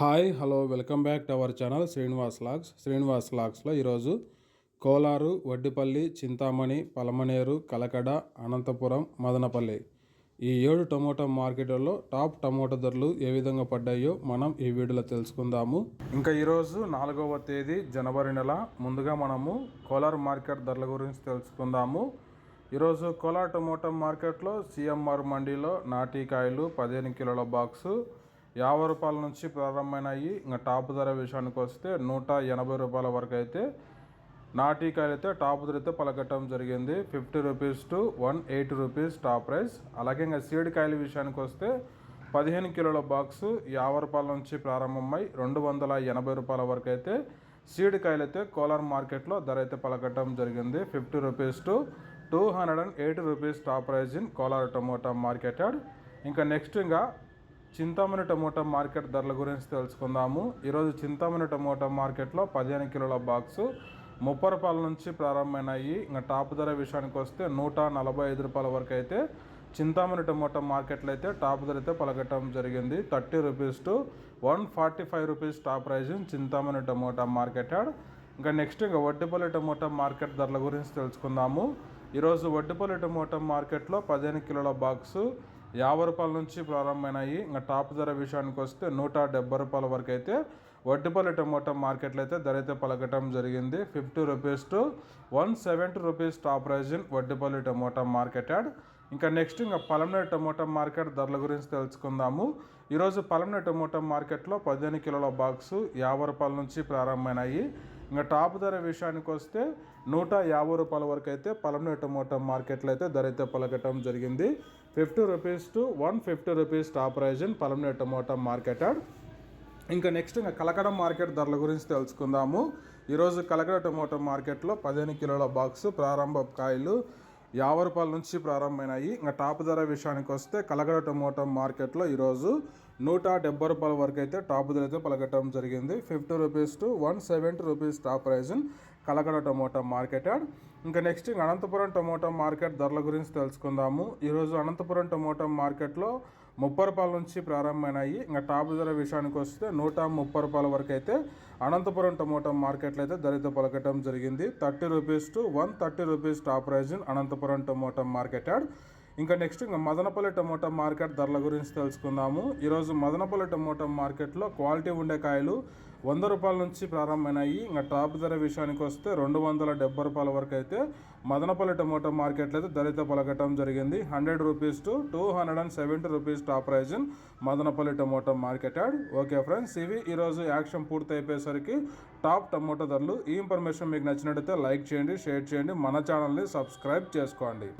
Hi hello welcome back to our channel Srinivas logs. Srinivas లాగ్స్లో ఈరోజు కోలారు వడ్డిపల్లి చింతామణి పలమనేరు కలకడ అనంతపురం మదనపల్లి ఈ ఏడు tomato మార్కెట్లలో టాప్ టమోటా ధరలు ఏ విధంగా పడ్డాయో మనం ఈ వీడియోలో తెలుసుకుందాము. ఇంకా ఈరోజు నాలుగవ తేదీ జనవరి నెల. ముందుగా మనము కోలార్ మార్కెట్ ధరల గురించి తెలుసుకుందాము. ఈరోజు కోలార్ టమోటా మార్కెట్లో సిఎంఆర్ మండీలో నాటికాయలు పదిహేను కిలోల బాక్సు యాభై రూపాయల నుంచి ప్రారంభమైనాయి. ఇంకా టాప్ ధర విషయానికి వస్తే నూట ఎనభై రూపాయల వరకు అయితే నాటికాయలు అయితే టాప్ ధర అయితే పలకట్టడం జరిగింది. Fifty rupees to one eighty rupees top price. అలాగే ఇంకా సీడ్ కాయల విషయానికి వస్తే పదిహేను కిలోల బాక్సు యాభై రూపాయల నుంచి ప్రారంభమై రెండు వందల ఎనభై రూపాయల వరకు అయితే సీడ్ కాయలు అయితే కోలార్ మార్కెట్లో ధర అయితే పలకట్టడం జరిగింది. Fifty rupees to two hundred and eighty rupees top prize in Kolar tomato market ఇంకా నెక్స్ట్ ఇంకా చింతామణి టమోటా మార్కెట్ ధరల గురించి తెలుసుకుందాము. ఈరోజు చింతామణి టమోటా మార్కెట్లో పదిహేను కిలోల బాక్సు ముప్పై రూపాయల నుంచి ప్రారంభమైనాయి. ఇంకా టాప్ ధర విషయానికి వస్తే నూట నలభై ఐదు రూపాయల వరకు అయితే చింతామణి టమోటా మార్కెట్లో అయితే టాప్ ధర అయితే పలకటం జరిగింది. Thirty rupees to one forty five rupees top prize Chintamani tomato market ఇంకా నెక్స్ట్ ఇంకా వడ్డిపల్లి టమోటా మార్కెట్ ధరల గురించి తెలుసుకుందాము. ఈరోజు వడ్డిపల్లి టమోటా మార్కెట్లో పదిహేను కిలోల బాక్సు యాభై రూపాయల నుంచి ప్రారంభమైనాయి. ఇంకా టాప్ ధర విషయానికి వస్తే నూట డెబ్బై రూపాయల వరకు అయితే వడ్డిపల్లి టమోటా మార్కెట్లో అయితే ధర అయితే పలకటం జరిగింది. Fifty rupees to one seventy rupees top prize in Vaddipalli tomato market yard. ఇంకా నెక్స్ట్ ఇంకా పలమనే టమోటా మార్కెట్ ధరల గురించి తెలుసుకుందాము. ఈరోజు పలమనే టమోటా మార్కెట్లో పదిహేను కిలోల బాక్సు యాభై రూపాయల నుంచి ప్రారంభమైనాయి. ఇంకా టాప్ ధర విషయానికి వస్తే నూట యాభై రూపాయల వరకు అయితే పలమనే టమోటా మార్కెట్లో అయితే ధర అయితే పలకటం జరిగింది. Fifty rupees to one fifty rupees top prize in Palamaner tomato market ఇంకా నెక్స్ట్ ఇంకా కలకడ మార్కెట్ ధరల గురించి తెలుసుకుందాము. ఈరోజు కలకడ టమోటా మార్కెట్లో పదిహేను కిలోల బాక్స్ ప్రారంభ కాయలు యాభై రూపాయల నుంచి ప్రారంభమైనాయి. ఇంకా టాప్ ధర విషయానికి వస్తే కలగడ టమోటా మార్కెట్లో ఈరోజు నూట డెబ్బై రూపాయల వరకు అయితే టాప్ ధర అయితే పలకటం జరిగింది. Fifty rupees to one seventy rupees top prize Kalakada tomato market ఇంకా నెక్స్ట్ అనంతపురం టమోటా మార్కెట్ ధరల గురించి తెలుసుకుందాము. ఈరోజు అనంతపురం టమోటా మార్కెట్లో ముప్పై రూపాయల నుంచి ప్రారంభమైనాయి. ఇంకా టాప్ ధర విషయానికి వస్తే నూట ముప్పై రూపాయల వరకు అయితే అనంతపురం టమోటా మార్కెట్లో అయితే ధరతో పలకటం జరిగింది. Thirty rupees to one thirty rupees top prize Anantapuram tomato market yard. ఇంకా నెక్స్ట్ ఇంకా మదనపల్లి టమోటా మార్కెట్ ధరల గురించి తెలుసుకుందాము. ఈరోజు మదనపల్లి టమోటా మార్కెట్లో క్వాలిటీ ఉండే కాయలు వంద రూపాయల నుంచి ప్రారంభమైనాయి. ఇంకా టాప్ ధర విషయానికి వస్తే రెండు వందల డెబ్బై రూపాయల వరకు అయితే మదనపల్లి టమోటా మార్కెట్లో అయితే ధరతో పలకటం జరిగింది. Hundred rupees to two hundred and seventy rupees top prize Madanapalle tomato market yard. Okay friends ఇవి ఈరోజు యాక్షన్ పూర్తి అయిపోయేసరికి టాప్ టమోటా ధరలు. ఈ ఇన్ఫర్మేషన్ మీకు నచ్చినట్టయితే లైక్ చేయండి షేర్ చేయండి. మన ఛానల్ని సబ్స్క్రైబ్ చేసుకోండి.